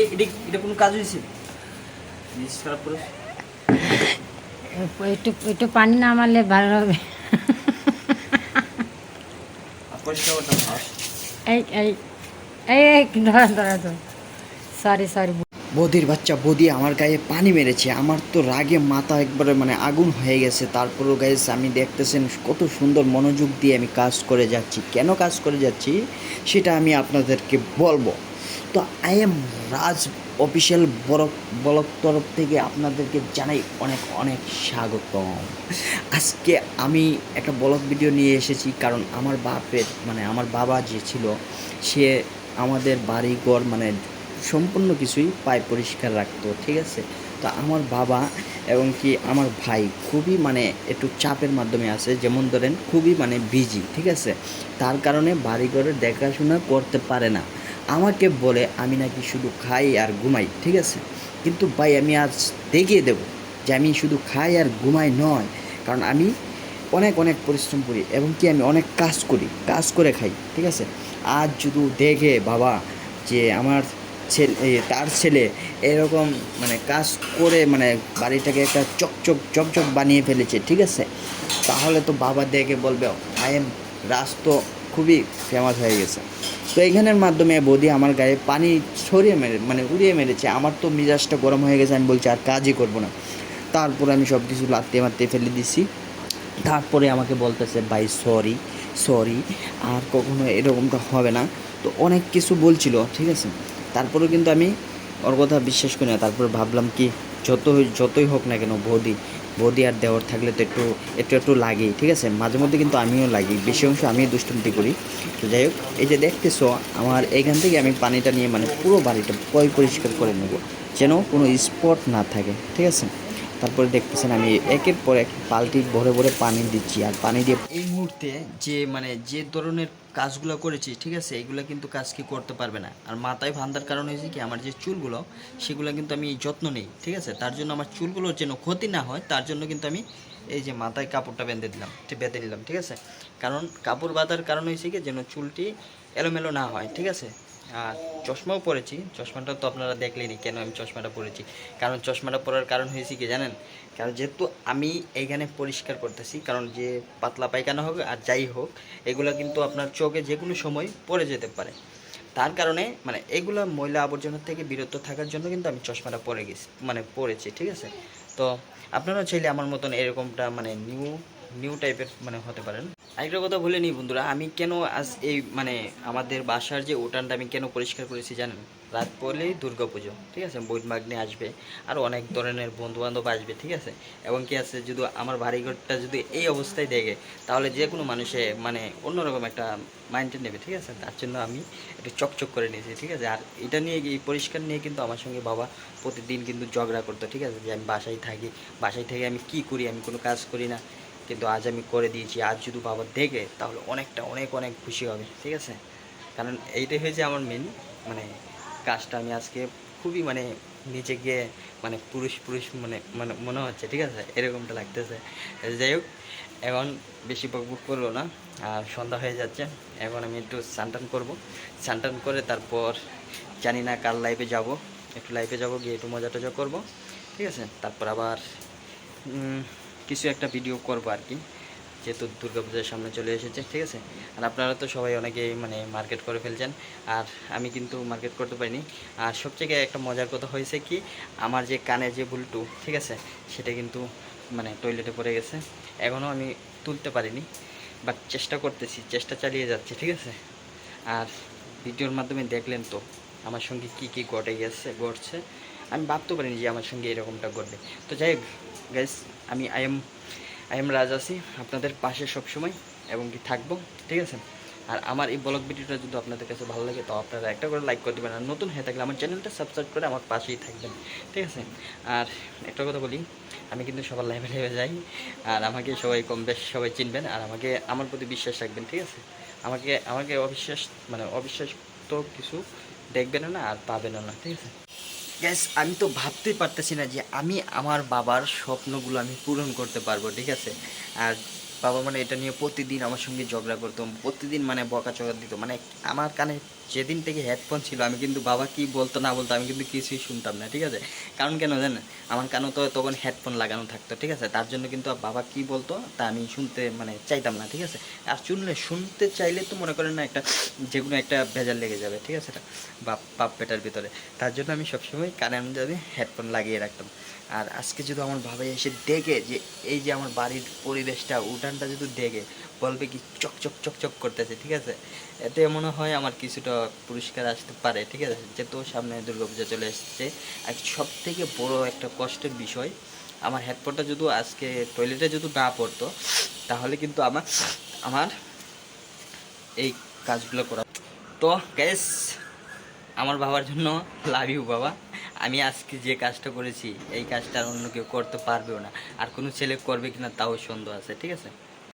এটা এটা এটা কোনো কাজ হয়েছে? জিনিস খারাপ করে একটু একটু পানি না মারলে ভালো হবে। আর পরিষ্কার করতাম ফার্স্ট এই এই এই এই ধরা ধরা তো সরি সরি বদির বাচ্চা বদি আমার গায়ে পানি মেরেছে। আমার তো রাগে মাথা একবারে মানে আগুন হয়ে গেছে। তারপরও গাইস আমি দেখতেছেন কত সুন্দর মনোযোগ দিয়ে আমি কাজ করে যাচ্ছি। কেন কাজ করে যাচ্ছি? সেটা আমি আপনাদেরকে বলব। তো আই এম রাজ অফিসিয়াল বলক বলক তরফ থেকে আপনাদেরকে জানাই অনেক অনেক স্বাগতম। আজকে আমি একটা বলক ভিডিও নিয়ে এসেছি, কারণ আমার বাপের মানে আমার বাবা যে ছিল, সে আমাদের বাড়িঘর মানে সম্পূর্ণ কিছুই পায় পরিষ্কার রাখতো, ঠিক আছে? তো আমার বাবা এবং কি আমার ভাই খুবই মানে একটু চাপের মাধ্যমে আছে, যেমন ধরেন খুবই মানে বিজি ঠিক আছে? তার কারণে বাড়িঘরের দেখাশোনা করতে পারে না। আমাকে বলে, আমি নাকি শুধু খাই আর ঘুমাই, ঠিক আছে? কিন্তু ভাই, আমি আজ দেখিয়ে দেব যে আমি শুধু খাই আর ঘুমাই নয়। কারণ আমি অনেক অনেক পরিশ্রম করি এবং কি আমি অনেক কাজ করি, কাজ করে খাই, ঠিক আছে? আজ শুধু দেখে বাবা যে আমার ছেলে তার ছেলে এরকম মানে কাজ করে মানে বাড়িটাকে একটা চকচক চকচক বানিয়ে ফেলেছে, ঠিক আছে? তাহলে তো বাবা দেখে বলবে আই এম রাজ তো খুবই ফেমাস হয়ে গেছে। তো এইখানের মাধ্যমে বৌদি আমার গায়ে পানি ছড়িয়ে মেরে মানে উড়িয়ে মেরেছে। আমার তো মিজাজটা গরম হয়ে গেছে, আমি বলছি আর কাজই করব না। তারপর আমি সব কিছু লাত্তে মারতে ফেলে দিছি। তারপরে আমাকে বলতেছে, ভাই সরি সরি আর কখনো এরকমটা হবে না। তো অনেক কিছু বলছিল, ঠিক আছে? তারপরেও কিন্তু আমি ওর কথা বিশ্বাস করি না। তারপরে ভাবলাম কি যত যতই হোক না কেন বৌদি বৌদি আর দেওয়ার থাকলে তো একটু একটু একটু লাগেই, ঠিক আছে? মাঝে মধ্যে কিন্তু আমিও লাগি, বেশি অংশ আমি দুষ্টুমিতি করি। তো যাই হোক, এই যে দেখতেছো, আমার এখান থেকে আমি পানিটা নিয়ে মানে পুরো বাড়িটা পয় পরিষ্কার করে নেব, যেন কোনো স্পট না থাকে, ঠিক আছে? তারপরে দেখতেছেন আমি একের পর এক বালতি ভরে ভরে পানি দিচ্ছি। আর পানি দিয়ে এই মুহূর্তে যে মানে যে ধরনের কাজগুলো করেছি, ঠিক আছে, এগুলো কিন্তু কাজ কি করতে পারবে না। আর মাথায় ভান্দার কারণ হয়েছে কি, আমার যে চুলগুলো, সেগুলো কিন্তু আমি যত্ন নেই, ঠিক আছে? তার জন্য আমার চুলগুলোর যেন ক্ষতি না হয়, তার জন্য কিন্তু আমি এই যে মাথায় কাপড়টা বেঁধে দিলাম বেঁধে নিলাম, ঠিক আছে? কারণ কাপড় বাঁধার কারণ হয়েছে কি, যেন চুলটি এলোমেলো না হয়, ঠিক আছে? আর চশমাও পরেছি। চশমাটা তো আপনারা দেখলেনই কেন আমি চশমাটা পরেছি। কারণ চশমাটা পরার কারণ হয়েছে কি জানেন? কারণ যেহেতু আমি এইখানে পরিষ্কার করতেছি, কারণ যে পাতলা পায়খানা হোক আর যাই হোক, এগুলো কিন্তু আপনার চোখে যে কোনো সময় পড়ে যেতে পারে। তার কারণে মানে এগুলো ময়লা আবর্জনা থেকে বিরত থাকার জন্য কিন্তু আমি চশমাটা পরে গেছি মানে পরেছি, ঠিক আছে? তো আপনারা চাইলে আমার মতন এরকমটা মানে নিউ নিউ টাইপের মানে হতে পারেন। আরেকটা কথা বলে নিই বন্ধুরা, আমি কেন আজ এই মানে আমাদের বাসার যে উঠানটা আমি কেন পরিষ্কার করেছি জানেন? রাত পড়লেই দুর্গা পুজো, ঠিক আছে? বই মাগনি আসবে, আর অনেক ধরনের বন্ধু বান্ধব আসবে, ঠিক আছে? এবং কি আছে, যদি আমার বাড়িঘরটা যদি এই অবস্থায় দেখে, তাহলে যে কোনো মানুষে মানে অন্যরকম একটা মাইন্ডে নেবে, ঠিক আছে? তার জন্য আমি একটু চকচক করে নিয়েছি, ঠিক আছে? আর এটা নিয়ে পরিষ্কার নিয়ে কিন্তু আমার সঙ্গে বাবা প্রতিদিন কিন্তু ঝগড়া করতো, ঠিক আছে? যে আমি বাসায় থাকি, বাসায় থেকে আমি কি করি, আমি কোনো কাজ করি না কিন্তু আজ আমি করে দিয়েছি, আজ যদি বাবা দেখে, তাহলে অনেকটা, অনেক অনেক খুশি হবে, ঠিক আছে? কারণ এইটাই হয়েছে আমার মেন মানে কাজটা। আমি আজকে খুবই মানে গিয়ে মানে পুরুষ পুরুষ মানে মানে মনে হচ্ছে, ঠিক আছে? এরকমটা লাগতেছে। যাই হোক, এখন বেশি বকবক করব না, আর সন্ধ্যা হয়ে যাচ্ছে। এখন আমি একটু স্নান করব। স্নান করে তারপর জানি না কার লাইফে যাব। একটু লাইফে যাব, গিয়ে একটু মজা টজা করব, ঠিক আছে? তারপর আবার কিছু একটা ভিডিও করব আর কি যেহেতু দুর্গাপূজার সামনে চলে এসেছে, ঠিক আছে? আর আপনারা তো সবাই অনেকেই মানে মার্কেট করে ফেলছেন। আর আমি কিন্তু মার্কেট করতে পারিনি। আর সবথেকে একটা মজার কথা হয়েছে কি, আমার যে কানে যে বুলটু ঠিক আছে? সেটা কিন্তু মানে টয়লেটে পড়ে গেছে। এখনও আমি তুলতে পারিনি। বাট চেষ্টা করতেছি, চেষ্টা চালিয়ে যাচ্ছি, ঠিক আছে? আর ভিডিওর মাধ্যমে দেখলেন তো, আমার সঙ্গে কি কি ঘটে গেছে, ঘটছে। আমি ভাবতে পারিনি যে আমার সঙ্গে এরকমটা ঘটবে। তো যাই গাইস আমি I am I am Raj আছি, আপনাদের পাশে সবসময়, এবং কি থাকব, ঠিক আছে? আর আমার এই ব্লগ ভিডিওটা যদি আপনাদের কাছে ভালো লাগে, তো আপনারা একটা করে লাইক করে দেবেন, আর নতুন হয়ে থাকলে আমার চ্যানেলটা সাবস্ক্রাইব করে আমার পাশেই থাকবেন, ঠিক আছে? আর একটা কথা বলি, আমি কিন্তু সবার লাইভে লাইভে যাই, আর আমাকে সবাই কম বেশ সবাই চিনবেন, আর আমাকে, আমার প্রতি বিশ্বাস রাখবেন, ঠিক আছে? আমাকে আমাকে অবিশ্বাস মানে অবিশ্বাস তো কিছু দেখবেন না, আর পাবেন না, ঠিক আছে? গ্যাস আমি তো ভাবতেই পারতেছি না যে আমি আমার বাবার স্বপ্নগুলো আমি পূরণ করতে পারব, ঠিক আছে? আর বাবা মানে এটা নিয়ে প্রতিদিন আমার সঙ্গে ঝগড়া করতো, প্রতিদিন মানে বকা চকা দিত মানে আমার কানে যেদিন থেকে হেডফোন ছিল, আমি কিন্তু বাবা কি বলতো না বলতো আমি কিন্তু কিছুই শুনতাম না, ঠিক আছে? কারণ কেন জানেন? আমার কানে তো তখন হেডফোন লাগানো থাকতো, ঠিক আছে? তার জন্য কিন্তু বাবা কি বলতো, তা আমি শুনতে মানে চাইতাম না, ঠিক আছে? আর শুনলে, শুনতে চাইলে তো মনে করেন না একটা, যে কোনো একটা ভেজাল লেগে যাবে, ঠিক আছে? বাপ বাপ পেটার ভিতরে। তার জন্য আমি সবসময় কানে আমি হেডফোন লাগিয়ে রাখতাম। আর আজকে যদি আমার বাবা এসে দেখে যে, এই যে আমার বাড়ির পরিবেশটা, উঠানটা যদি দেখে, বলবে কি চক চক চক চক করতেছে, ঠিক আছে? এতে মনে হয় আমার কিছুটা পুরস্কার আসতে পারে, ঠিক আছে? যেহেতু সামনে দুর্গাপূজা চলে এসেছে। আর সব থেকে বড় একটা কষ্টের বিষয়, আমার হেডফোনটা যদি আজকে টয়লেটে যদি না পড়তো, তাহলে কিন্তু আমার আমার এই কাজগুলো করা। তো গ্যাস আমার বাবার জন্য লাভ ইউ বাবা। আমি আজকে যে কাজটা করেছি, এই কাজটা অন্য কেউ করতে পারবেও না। আর কোনো ছেলে করবে কিনা তাও সন্দেহ আছে, ঠিক আছে?